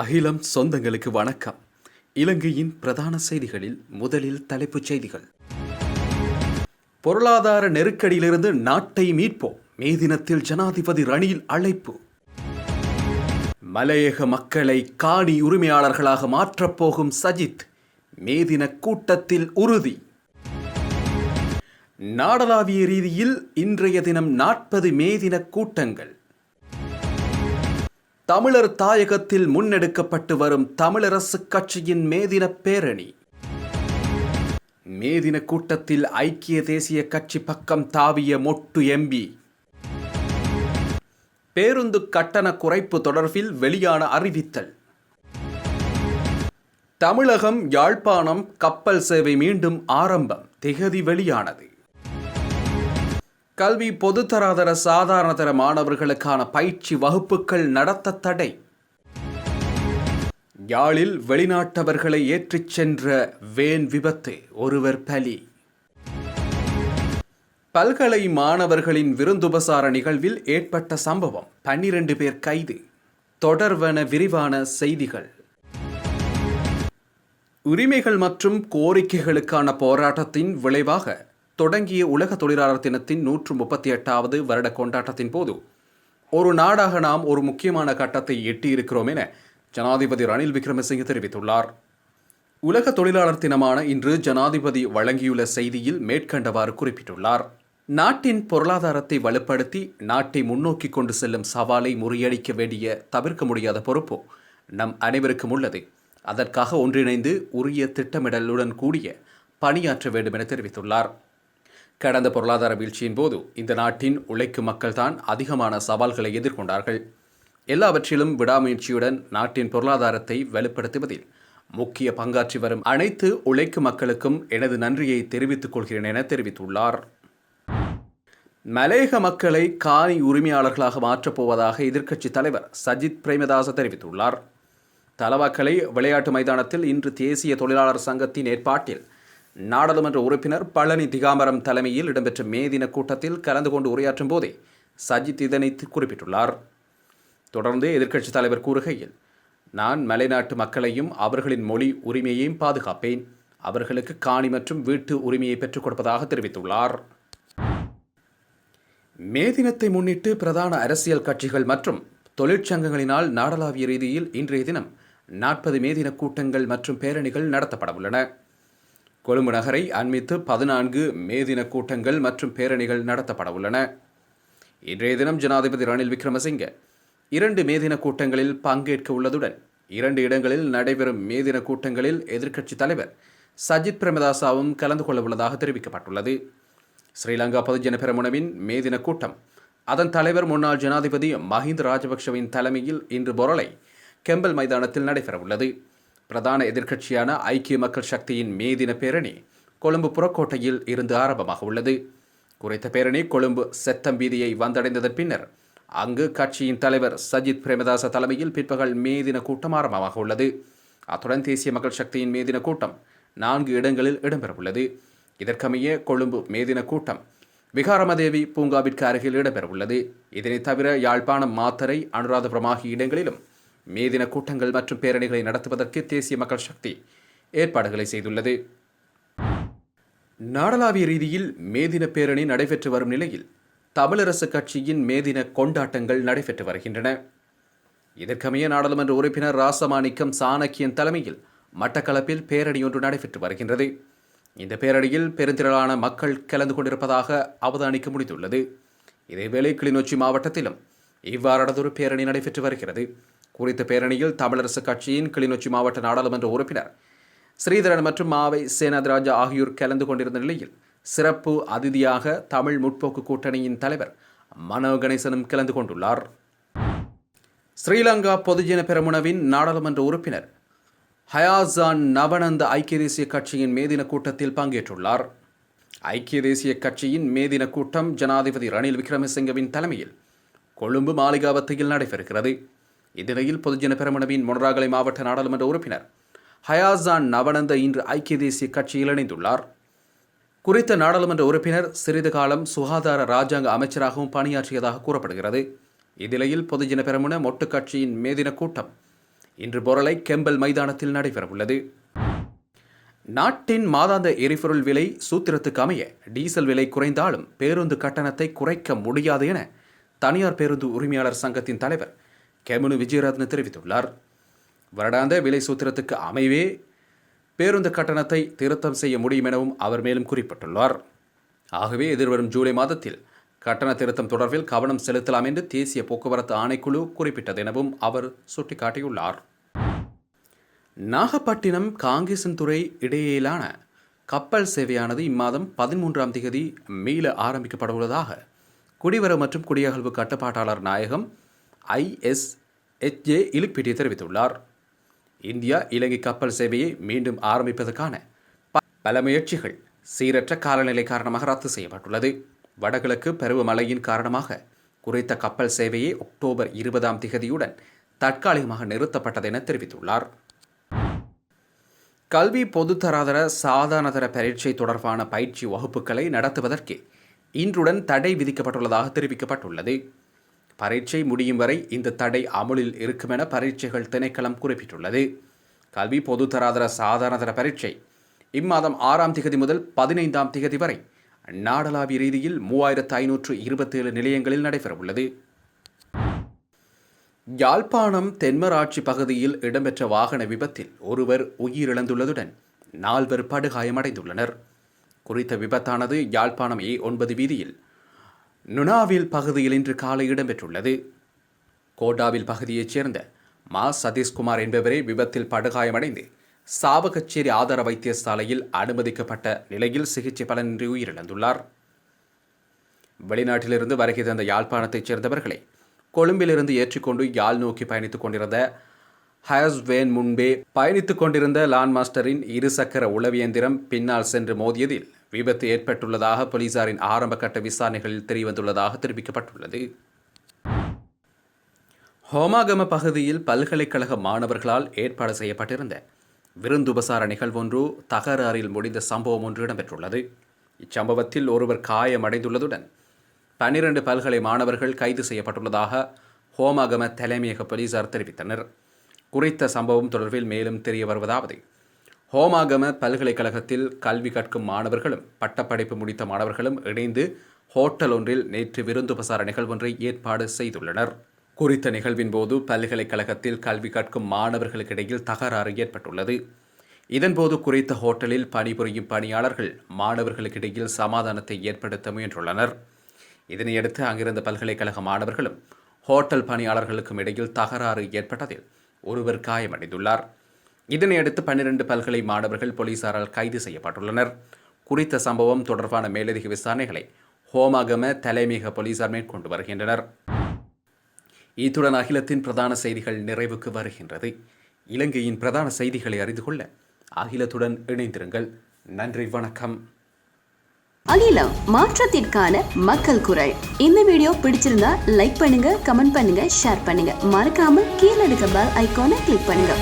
அகிலம் சொந்தங்களுக்கு வணக்கம். இலங்கையின் பிரதான செய்திகளில் முதலில் தலைப்புச் செய்திகள். பொருளாதார நெருக்கடியிலிருந்து நாட்டை மீட்போம். மே தினத்தில் ஜனாதிபதி ரணில் அழைப்பு. மலையக மக்களை காணி உரிமையாளர்களாக மாற்றப் போகும் சஜித் மே தின கூட்டத்தில் உறுதி. நாடளாவிய ரீதியில் இன்றைய தினம் நாற்பது மே தின கூட்டங்கள். தமிழர் தாயகத்தில் முன்னெடுக்கப்பட்டு வரும் தமிழரசு கட்சியின் மேதின பேரணி. மேதின கூட்டத்தில் ஐக்கிய தேசிய கட்சி பக்கம் தாவிய மொட்டு எம்பி பேருந்து கட்டண குறைப்பு தொடர்பில் வெளியான அறிவித்தல். தமிழகம் யாழ்ப்பாணம் கப்பல் சேவை மீண்டும் ஆரம்பம். திகதி வெளியானது. கல்வி பொதுத்தராதர சாதாரணதர மாணவர்களுக்கான பயிற்சி வகுப்புகள் நடத்த தடை. யாழில் வெளிநாட்டவர்களை ஏற்றிச் சென்ற வேன் விபத்து ஒருவர் பலி. பல்கலை மாணவர்களின் விருந்துபசார நிகழ்வில் ஏற்பட்ட சம்பவம் பன்னிரண்டு பேர் கைது. தொடர்வன விரிவான செய்திகள். உரிமைகள் மற்றும் கோரிக்கைகளுக்கான போராட்டத்தின் விளைவாக தொடங்கிய உலக தொழிலாளர் தினத்தின் நூற்று முப்பத்தி எட்டாவது வருட கொண்டாட்டத்தின் போது ஒரு நாடாக நாம் ஒரு முக்கியமான கட்டத்தை எட்டியிருக்கிறோம் என ஜனாதிபதி ரணில் விக்ரமசிங்கே தெரிவித்துள்ளார். உலக தொழிலாளர் தினமான இன்று ஜனாதிபதி வழங்கியுள்ள செய்தியில் மேற்கண்டவாறு குறிப்பிட்டுள்ளார். நாட்டின் பொருளாதாரத்தை வலுப்படுத்தி நாட்டை முன்னோக்கி கொண்டு செல்லும் சவாலை முறியடிக்க வேண்டிய தவிர்க்க முடியாத பொறுப்பு நம் அனைவருக்கும் உள்ளது. அதற்காக ஒன்றிணைந்து உரிய திட்டமிடலுடன் கூடிய பணியாற்ற வேண்டும் என தெரிவித்துள்ளார். கடந்த பொருளாதார வீழ்ச்சியின் போது இந்த நாட்டின் உழைக்கும் மக்கள்தான் அதிகமான சவால்களை எதிர்கொண்டார்கள். எல்லாவற்றிலும் விடாமுயற்சியுடன் நாட்டின் பொருளாதாரத்தை வலுப்படுத்துவதில் முக்கிய பங்காற்றி வரும் அனைத்து உழைக்கும் மக்களுக்கும் எனது நன்றியை தெரிவித்துக் கொள்கிறேன் என தெரிவித்துள்ளார். மலேக மக்களை காணி உரிமையாளர்களாக மாற்றப் போவதாக எதிர்க்கட்சித் தலைவர் சஜித் பிரேமதாச தெரிவித்துள்ளார். தலவாக்கலை விளையாட்டு மைதானத்தில் இன்று தேசிய தொழிலாளர் சங்கத்தின் ஏற்பாட்டில் நாடாளுமன்ற உறுப்பினர் பழனி திகாம்பரம் தலைமையில் இடம்பெற்ற மே தின கூட்டத்தில் கலந்து கொண்டு உரையாற்றும் போதே சஜித் இதனை குறிப்பிட்டுள்ளார். தொடர்ந்து எதிர்க்கட்சித் தலைவர் கூறுகையில் நான் மலைநாட்டு மக்களையும் அவர்களின் மொழி உரிமையையும் பாதுகாப்பேன். அவர்களுக்கு காணி மற்றும் வீட்டு உரிமையை பெற்றுக் கொடுப்பதாக தெரிவித்துள்ளார். மே தினத்தை முன்னிட்டு பிரதான அரசியல் கட்சிகள் மற்றும் தொழிற்சங்கங்களினால் நாடளாவிய ரீதியில் இன்றைய தினம் நாற்பது மே தின கூட்டங்கள் மற்றும் பேரணிகள் நடத்தப்பட உள்ளன. கொழும்பு நகரை அண்மித்து பதினான்கு மே தின கூட்டங்கள் மற்றும் பேரணிகள் நடத்தப்பட உள்ளன. இன்றைய தினம் ஜனாதிபதி ரணில் விக்ரமசிங்க இரண்டு மே தின கூட்டங்களில் பங்கேற்க உள்ளதுடன் இரண்டு இடங்களில் நடைபெறும் மே தின கூட்டங்களில் எதிர்க்கட்சித் தலைவர் சஜித் பிரேமதாசாவும் கலந்து கொள்ள உள்ளதாக தெரிவிக்கப்பட்டுள்ளது. ஸ்ரீலங்கா பொதுஜன பெருமுனவின் மே தின கூட்டம் அதன் தலைவர் முன்னாள் ஜனாதிபதி மஹிந்த ராஜபக்ஷவின் தலைமையில் இன்று பொருளை கெம்பல் மைதானத்தில் நடைபெறவுள்ளது. பிரதான எதிர்க்கட்சியான ஐக்கிய மக்கள் சக்தியின் மே தின பேரணி கொழும்பு புறக்கோட்டையில் இருந்து ஆரம்பமாக உள்ளது. குறித்த பேரணி கொழும்பு செத்தம் வீதியை வந்தடைந்ததன் பின்னர் அங்கு கட்சியின் தலைவர் சஜித் பிரேமதாச தலைமையில் பிற்பகல் மே தின கூட்டம் ஆரம்பமாக உள்ளது. அத்துடன் தேசிய மக்கள் சக்தியின் மே தின கூட்டம் நான்கு இடங்களில் இடம்பெறவுள்ளது. இதற்கமைய கொழும்பு மே தின கூட்டம் விகாரமதேவி பூங்காவிற்கு அருகில் இடம்பெறவுள்ளது. இதனைத் தவிர யாழ்ப்பாணம் மாத்தரை அனுராதபுரம் ஆகிய இடங்களிலும் மே தின கூட்டங்கள் மற்றும் பேரணிகளை நடத்துவதற்கு தேசிய மக்கள் சக்தி ஏற்பாடுகளை செய்துள்ளது. நாடளாவிய ரீதியில் மே தின பேரணி நடைபெற்று வரும் நிலையில் தமிழரசு கட்சியின் மே தின கொண்டாட்டங்கள் நடைபெற்று வருகின்றன. இதற்கமைய நாடாளுமன்ற உறுப்பினர் ராசமாணிக்கம் சாணக்கியன் தலைமையில் மட்டக்களப்பில் பேரணி ஒன்று நடைபெற்று வருகின்றது. இந்த பேரணியில் பெருந்திரளான மக்கள் கலந்து கொண்டிருப்பதாக அவதானிக்க முடிந்துள்ளது. இதேவேளை கிளிநொச்சி மாவட்டத்திலும் இவ்வாறானதொரு பேரணி நடைபெற்று வருகிறது. குறித்த பேரணியில் தமிழரசு கட்சியின் கிளிநொச்சி மாவட்ட நாடாளுமன்ற உறுப்பினர் ஸ்ரீதரன் மற்றும் மாவை சேனாதிராஜா ஆகியோர் கலந்து கொண்டிருந்த நிலையில் சிறப்பு அதிதியாக தமிழ் முற்போக்கு கூட்டணியின் தலைவர் மனோ கணேசனும் கலந்து கொண்டுள்ளார். ஸ்ரீலங்கா பொதுஜன பெரமுனவின் நாடாளுமன்ற உறுப்பினர் ஹயாசான் நவனந்த ஐக்கிய தேசிய கட்சியின் மேதின கூட்டத்தில் பங்கேற்றுள்ளார். ஐக்கிய தேசிய கட்சியின் மேதின கூட்டம் ஜனாதிபதி ரணில் விக்ரமசிங்கவின் தலைமையில் கொழும்பு மாளிகாவத்தையில் நடைபெறுகிறது. இந்நிலையில் பொதுஜன பெரமுனவின் மொனராகலை மாவட்ட நாடாளுமன்ற உறுப்பினர் ஹயாசான் நவனந்த இன்று ஐக்கிய தேசிய கட்சியில் இணைந்துள்ளார். குறித்த நாடாளுமன்ற உறுப்பினர் சிறிது காலம் சுகாதார ராஜாங்க அமைச்சராகவும் பணியாற்றியதாக கூறப்படுகிறது. இந்நிலையில் பொதுஜன பெரமுன மொட்டு கட்சியின் மேதின கூட்டம் இன்று பொருளை கெம்பல் மைதானத்தில் நடைபெறவுள்ளது. நாட்டின் மாதாந்த எரிபொருள் விலை சூத்திரத்துக்கு அமைய டீசல் விலை குறைந்தாலும் பேருந்து கட்டணத்தை குறைக்க முடியாது என தனியார் பேருந்து உரிமையாளர் சங்கத்தின் தலைவர் கெமுனு விஜயரத்ன தெரிவித்துள்ளார். வருடாந்த விலை சூத்திரத்துக்கு அமைவே பேருந்து கட்டணத்தை திருத்தம் செய்ய முடியும் எனவும் அவர் மேலும் குறிப்பிட்டுள்ளார். ஆகவே எதிர்வரும் ஜூலை மாதத்தில் கட்டண திருத்தம் தொடர்பில் கவனம் செலுத்தலாம் என்று தேசிய போக்குவரத்து ஆணைக்குழு குறிப்பிட்டது எனவும் அவர் சுட்டிக்காட்டியுள்ளார். நாகப்பட்டினம் காங்கேசன்துறை இடையிலான கப்பல் சேவையானது இம்மாதம் பதிமூன்றாம் தேதி மீள ஆரம்பிக்கப்பட உள்ளதாக குடிவரவு மற்றும் குடியகழ்வு கட்டுப்பாட்டாளர் நாயகம் ஐஎஸ் எச்ஜே தெரிவித்துள்ளார். இந்தியா இலங்கை கப்பல் சேவையை மீண்டும் ஆரம்பிப்பதற்கான பல முயற்சிகள் சீரற்ற காலநிலை காரணமாக ரத்து செய்யப்பட்டுள்ளது. வடகிழக்கு பருவமழையின் காரணமாக குறித்த கப்பல் சேவையை அக்டோபர் இருபதாம் திகதியுடன் தற்காலிகமாக நிறுத்தப்பட்டது என தெரிவித்துள்ளார். கல்வி பொதுத்தராதர சாதாரணதர பரீட்சை தொடர்பான பயிற்சி வகுப்புகளை நடத்துவதற்கு இன்றுடன் தடை விதிக்கப்பட்டுள்ளதாக தெரிவிக்கப்பட்டுள்ளது. பரீட்சை முடியும் வரை இந்த தடை அமுலில் இருக்கும் என பரீட்சைகள் திணைக்களம் குறிப்பிட்டுள்ளது. கல்வி பொதுத்தராதர சாதாரணதர பரீட்சை. இம்மாதம் ஆறாம் திகதி முதல் பதினைந்தாம் திகதி வரை நாடளாவிய ரீதியில் மூவாயிரத்து ஐநூற்று இருபத்தேழு நிலையங்களில் நடைபெறவுள்ளது. யாழ்ப்பாணம் தென்மராட்சி பகுதியில் இடம்பெற்ற வாகன விபத்தில் ஒருவர் உயிரிழந்துள்ளதுடன் நால்வர் படுகாயமடைந்துள்ளனர். குறித்த விபத்தானது யாழ்ப்பாணம் ஏ ஒன்பது வீதியில் நுனாவில் பகுதியில் இன்று காலை இடம்பெற்றுள்ளது. கோட்டாவில் பகுதியைச் சேர்ந்த மா. சதீஷ்குமார் என்பவரே விபத்தில் படுகாயமடைந்து சாவகச்சேரி ஆதார வைத்தியசாலையில் அனுமதிக்கப்பட்ட நிலையில் சிகிச்சை பலனின்றி உயிரிழந்துள்ளார். வெளிநாட்டிலிருந்து வருகை தந்த யாழ்ப்பாணத்தைச் சேர்ந்தவர்களை கொழும்பிலிருந்து ஏற்றிக்கொண்டு யாழ் நோக்கி பயணித்துக் கொண்டிருந்த ஹயஸ் வேன் முன்பே பயணித்துக் கொண்டிருந்த லான் மாஸ்டரின் இருசக்கர உளவியந்திரம் பின்னால் சென்று மோதியதில் விபத்து ஏற்பட்டுள்ளதாக போலீசாரின் ஆரம்பகட்ட விசாரணைகளில் தெரியவந்துள்ளதாக தெரிவிக்கப்பட்டுள்ளது. ஹோமாகம பகுதியில் பல்கலைக்கழக மாணவர்களால் ஏற்பாடு செய்யப்பட்டிருந்த விருந்துபசார நிகழ்வொன்று தகராறில் முடிந்த சம்பவம் ஒன்று இடம்பெற்றுள்ளது. இச்சம்பவத்தில் ஒருவர் காயமடைந்துள்ளதுடன் பன்னிரண்டு பல்கலை மாணவர்கள் கைது செய்யப்பட்டுள்ளதாக ஹோமாகம தலைமையக போலீசார் தெரிவித்தனர். குறித்த சம்பவம் தொடர்பில் மேலும் தெரிய வருவதாவது ஹோமாகம பல்கலைக்கழகத்தில் கல்வி கற்கும் மாணவர்களும் பட்டப்படிப்பு முடித்த மாணவர்களும் இணைந்து ஹோட்டல் ஒன்றில் நேற்று விருந்துபசார நிகழ்வொன்றை ஏற்பாடு செய்துள்ளனர். குறித்த நிகழ்வின் போது பல்கலைக்கழகத்தில் கல்வி கற்கும் மாணவர்களுக்கிடையில் தகராறு ஏற்பட்டுள்ளது. இதன்போது குறித்த ஹோட்டலில் பணிபுரியும் பணியாளர்கள் மாணவர்களுக்கிடையில் சமாதானத்தை ஏற்படுத்த முயன்றுள்ளனர். இதனையடுத்து அங்கிருந்த பல்கலைக்கழக மாணவர்களும் ஹோட்டல் பணியாளர்களுக்கும் இடையில் தகராறு ஏற்பட்டதில் ஒருவர் காயமடைந்துள்ளார். இதனையடுத்து பன்னிரண்டு பல்கலை மாணவர்கள் போலீசாரால் கைது செய்யப்பட்டுள்ளனர். குறித்த சம்பவம் தொடர்பான மேலதிக விசாரணைகளை ஹோமாகம தலைமையக போலீசார் மேற்கொண்டு வருகின்றனர். இத்துடன் அகிலத்தின் பிரதான செய்திகள் நிறைவுக்கு வருகின்றது. இலங்கையின் பிரதான செய்திகளை அறிந்து கொள்ள அகிலத்துடன் இணைந்திருங்கள். நன்றி வணக்கம். அகிலம் மாற்றத்திற்கான மக்கள் குரல். இந்த வீடியோ பிடிச்சிருந்தா லைக் பண்ணுங்க கமெண்ட் பண்ணுங்க ஷேர் பண்ணுங்க. மறக்காம கீழே இருக்க பெல் ஐகானை கிளிக் பண்ணுங்க.